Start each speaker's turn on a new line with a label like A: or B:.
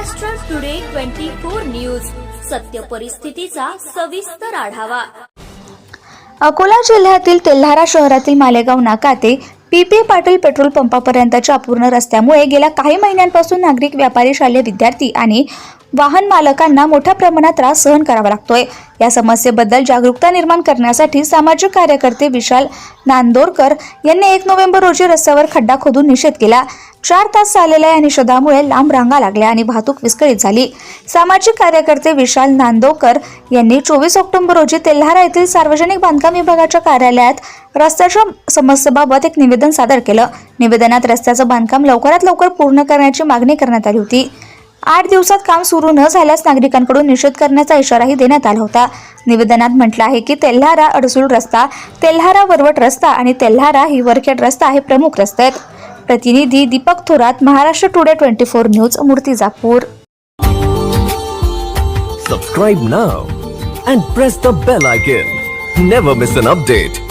A: Maharashtra today twenty four news सत्य परिस्थितीचा सविस्तर आढावा.
B: अकोला जिल्ह्यातील तेल्हारा शहरातील मालेगाव नाका ते पी पी पाटील पेट्रोल पंपापर्यंतच्या अपूर्ण रस्त्यामुळे गेल्या काही महिन्यांपासून नागरिक व्यापारी शालेय विद्यार्थी आणि वाहन मालकांना मोठ्या प्रमाणात त्रास सहन करावा लागतोय. या समस्येबद्दल जागरूकता निर्माण करण्यासाठी सामाजिक कार्यकर्ते विशाल नांदोरकर यांनी एक नोव्हेंबर रोजी रस्त्यावर खड्डा खोदून निषेध केला. चार तास चाललेल्या या निषेधामुळे लांब रांगा लागल्या आणि वाहतूक विस्कळीत झाली. सामाजिक कार्यकर्ते विशाल नांदोकर यांनी चोवीस ऑक्टोबर रोजी तेल्हारा येथील सार्वजनिक बांधकाम विभागाच्या कार्यालयात रस्त्याच्या समस्येबाबत एक निवेदन सादर केलं. निवेदनात रस्त्याचं बांधकाम लवकरात लवकर पूर्ण करण्याची मागणी करण्यात आली होती. आठ दिवसात काम सुरू न झाल्यास नागरिकांकडून निषेध करण्याचा इशाराही देण्यात आला होता. निवेदनात म्हटलं आहे की तेल्हारा अडसूळ रस्ता तेल्हारा वरवट रस्ता आणि तेल्हारा ही वरखेड रस्ता हे प्रमुख रस्ते आहेत. प्रतिनिधी Deepak Thorat Maharashtra today twenty four news Murtijapur
C: Subscribe now and press the bell icon. Never miss an update.